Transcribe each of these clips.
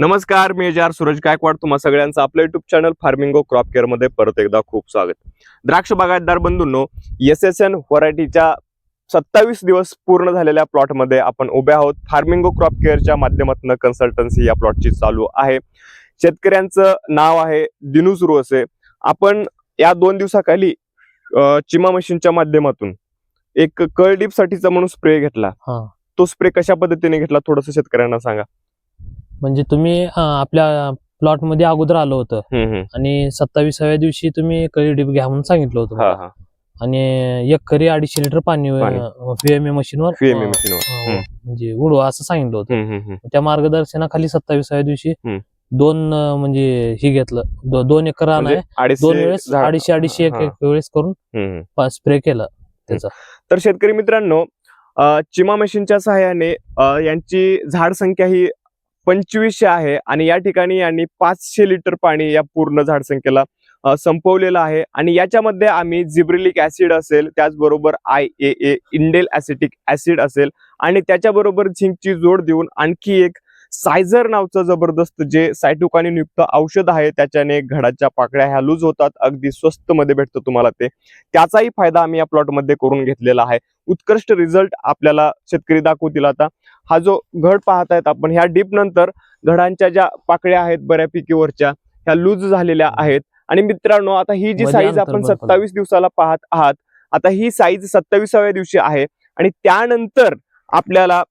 नमस्कार मी जार सूरज गायकवाड. तुम्हा सगळ्यांचं आपलं युट्यूब चॅनल फार्मिंगो क्रॉप केअरमध्ये परत एकदा खूप स्वागत. द्राक्ष बागायतदार बंधूंनो एस एस एन व्हरायटीच्या सत्तावीस दिवस पूर्ण झालेल्या प्लॉटमध्ये आपण उभे आहोत. फार्मिंगो क्रॉप केअरच्या माध्यमातून कन्सल्टन्सी या प्लॉटची चालू आहे. शेतकऱ्यांचं नाव आहे दिनूज रोसे आपण या दोन दिवसाखाली चिमा मशीनच्या माध्यमातून एक कळडीप साठीचा म्हणून स्प्रे घेतला. तो स्प्रे कशा पद्धतीने घेतला? थोडस शेतकऱ्यांना सांगा. म्हणजे तुम्ही अं, आपल्या प्लॉटमध्ये अगोदर आलो होतं हम्म, हम्म. आणि सत्तावीसाव्या दिवशी तुम्ही करी डिप घ्या म्हणून सांगितलं होतं हा. हा आणि एक करी अडीचशे लिटर पाणी पाणी. व्हीएमए मशीनवर VMA अं, मशीनवर. अं, म्हणजे उडवा असं सांगितलं होतं हम्म, हम्म, हम्म. त्या मार्गदर्शनाखाली सत्तावीसाव्या दिवशी हम्म. दोन अं, म्हणजे हे घेतलं दो- दोन एकर रान म्हणजे आहे दोन वेळेस झाड- अडीचशे अडीचशे एक हा. एक वेळेस करून हम्म, हम्म. स्प्रे केलं त्याचा तर शेतकरी मित्रांनो अ, चिमा मशीनच्या सहाय्याने अ, यांची झाड संख्या ही पंचवीसशे आहे आणि या ठिकाणी यांनी पाचशे लिटर पाणी या पूर्ण झाडसंख्येला संपवलेलं आहे. आणि याच्यामध्ये आम्ही जिब्रिलिक ऍसिड असेल त्याचबरोबर I A A indole acetic acid असेल आणि त्याच्याबरोबर झिंकची जोड देऊन आणखी एक सायझर नावचं जबरदस्त जे सायटोकानिन युक्त औषध आहे त्याच्याने घडाच्या पाकळ्या ह्या लूज होतात. अगदी स्वस्त मध्ये भेटतं तुम्हाला ते. त्याचाही फायदा आम्ही या प्लॉटमध्ये करून घेतलेला आहे. उत्कृष्ट रिझल्ट आपल्याला शेतकरी दाखवतील आता. हा जो घड पाहत आहेत आपण ह्या डीप नंतर घडांच्या ज्या पाकळ्या आहेत बऱ्यापैकी वरच्या ह्या लूज झालेल्या आहेत. आणि मित्रांनो आता ही जी साईज अंतर आपण. सत्तावीस दिवसाला पाहत आहात आता ही साईज सत्तावीसाव्या दिवशी आहे. आणि त्यानंतर आपल्याला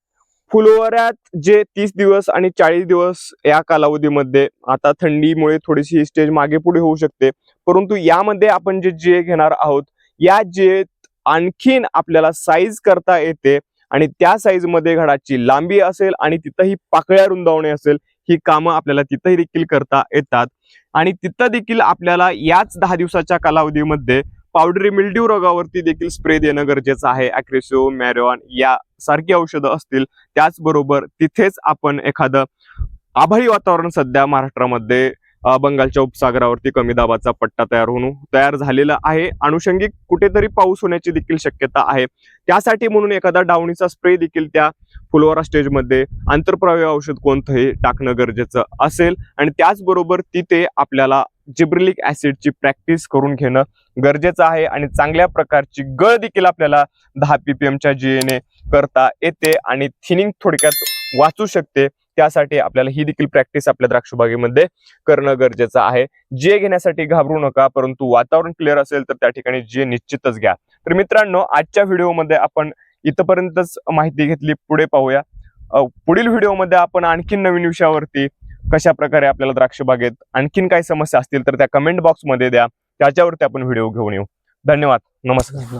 फुलवऱ्यात जे तीस दिवस आणि चाळीस दिवस या कालावधीमध्ये आता थंडीमुळे थोडीशी स्टेज मागे पुढे होऊ शकते. परंतु यामध्ये आपण जे जे घेणार आहोत या जे आणखीन आपल्याला साईज करता येते. आणि त्या साईजमध्ये घडाची लांबी असेल आणि तिथंही पाकळ्या रुंदावणे असेल ही कामं आपल्याला तिथंही देखील करता येतात. आणि तिथं देखील आपल्याला याच दहा दिवसाच्या कालावधीमध्ये पावडरी मिल्ड्यू रोगावरती देखील स्प्रे देणं गरजेचं आहे. अॅक्रेसिओ मॅरोन या सारखी औषधं असतील त्याचबरोबर तिथेच आपण एखादं आभाळी वातावरण सध्या महाराष्ट्रामध्ये बंगालच्या उपसागरावरती कमी दाबाचा पट्टा तयार होऊन तयार झालेला आहे. अनुषंगिक कुठेतरी पाऊस होण्याची देखील शक्यता आहे. त्यासाठी म्हणून एखादा डावणीचा स्प्रे देखील त्या फुलवारा स्टेजमध्ये आंतरप्रवाही औषध कोणतंही टाकणं गरजेचं असेल. आणि त्याचबरोबर तिथे आपल्याला जिब्रिलिक ऍसिडची प्रॅक्टिस करून घेणं गरजेचं आहे. आणि चांगल्या प्रकारची गळ देखील आपल्याला दहा पीपीएमच्या जीएने करता येते. आणि थिनिंग थोडक्यात वाचू शकते. त्यासाठी आपल्याला ही देखील प्रॅक्टिस आपल्या द्राक्षबागेमध्ये करणं गरजेचं आहे. जे घेण्यासाठी घाबरू नका परंतु वातावरण क्लिअर असेल तर त्या ठिकाणी जे निश्चितच घ्या. तर मित्रांनो आजच्या व्हिडिओमध्ये आपण इथपर्यंतच माहिती घेतली पुढे पाहूया. पुढील व्हिडिओमध्ये आपण आणखीन नवीन विषयावरती कशा प्रकारे आपल्याला द्राक्षबागेत आणखीन काही समस्या असतील तर त्या कमेंट बॉक्समध्ये द्या. त्याच्यावरती आपण व्हिडिओ घेऊन येऊ. धन्यवाद. नमस्कार.